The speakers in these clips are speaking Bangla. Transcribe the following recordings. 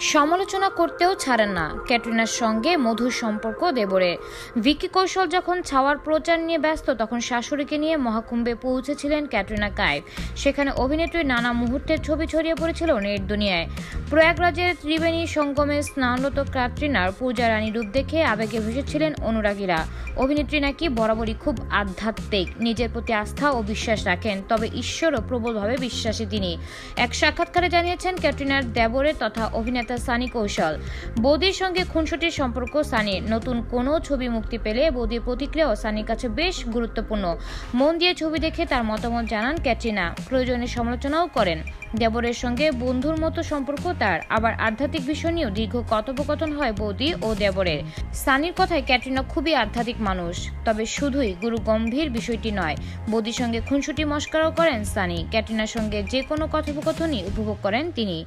সমালোচনা করতেও ছাড়েন না ক্যাটরিনার সঙ্গে মধুর সম্পর্ক দেবরে। ভিকি কৌশল যখন ছাওয়ার প্রচার নিয়ে ব্যস্ত, তখন শাশুড়িকে নিয়ে মহাকুম্ভে পৌঁছেছিলেন ক্যাটরিনা কাইফ সেখানে অভিনেত্রীর নানা মুহূর্তের ছবি ছড়িয়ে পড়েছিল নেট দুনিয়ায়। প্রয়াগরাজের ত্রিবেণী সঙ্গমে স্নানরত ক্যাটরিনার পূজা রানী রূপ দেখে আবেগে ভেসেছিলেন অনুরাগীরা। অভিনেত্রী নাকি বরাবরই খুব আধ্যাত্মিক, নিজের প্রতি আস্থা ও বিশ্বাস রাখেন, তবে ঈশ্বরও প্রবলভাবে বিশ্বাসী তিনি। এক সাক্ষাৎকারে জানিয়েছেন ক্যাটরিনার দেবরে তথা অভিনেতা সানি কৌশল। বৌদির সঙ্গে খুনসুটির সম্পর্ক সানির নতুন কোনো ছবি মুক্তি পেলে বৌদির প্রতিক্রিয়াও সানির কাছে বেশ গুরুত্বপূর্ণ। মন দিয়ে ছবি দেখে তার মতামত জানান ক্যাটরিনা। প্রয়োজনে সমালোচনাও করেন। দেবরের সঙ্গে বন্ধুর মতো সম্পর্ক তার। আবার আধ্যাত্মিক বিষয় নিয়েও দীর্ঘ কথোপকথন হয় বৌদি ও দেবরের। সানির কথায় ক্যাটরিনা খুবই আধ্যাত্মিক মানুষ, তবে শুধুই গুরু গম্ভীর বিষয়টি নয়। বৌদির সঙ্গে খুনসুটি মস্কারও করেন সানি। ক্যাটরিনার সঙ্গে যে কোনো কথোপকথনই উপভোগ করেন তিনি।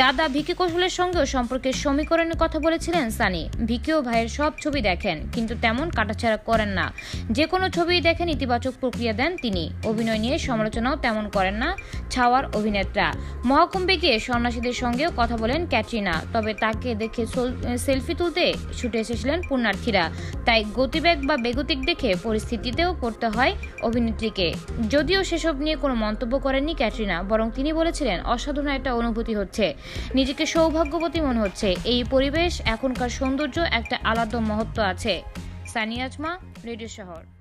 দাদা ভিকি কৌশলের সঙ্গেও সম্পর্কের সমীকরণের কথা বলেছিলেন সানি। ভিকি ও ভাইয়ের সব ছবি দেখেন, কিন্তু তেমন কাটাছাড়া করেন না। যে কোনো ছবি দেখেন ইতিবাচক প্রক্রিয়া দেন তিনি। অভিনয় নিয়ে সমালোচনাও তেমন করেন না। ছাওয়ার অভিনেত্রা। মহাকুম্ভে গিয়ে সন্ন্যাসীদের সঙ্গেও কথা বলেন ক্যাটরিনা, তবে তাকে দেখে সেলফি তুলতে ছুটে এসেছিলেন পুণ্যার্থীরা। তাই গতিবেগ বা বেগতিক দেখে পরিস্থিতিতেও পড়তে হয় অভিনেত্রীকে। যদিও সেসব নিয়ে কোনো মন্তব্য করেননি ক্যাটরিনা, বরং তিনি বলেছিলেন, অসাধারণ একটা অনুভূতি হচ্ছে। নিজেকে সৌভাগ্যবতী মনে হচ্ছে। এই পরিবেশ, এখনকার সৌন্দর্য একটা আলাদা মহত্ব আছে। সানিয়াজমা রেডিও শহর।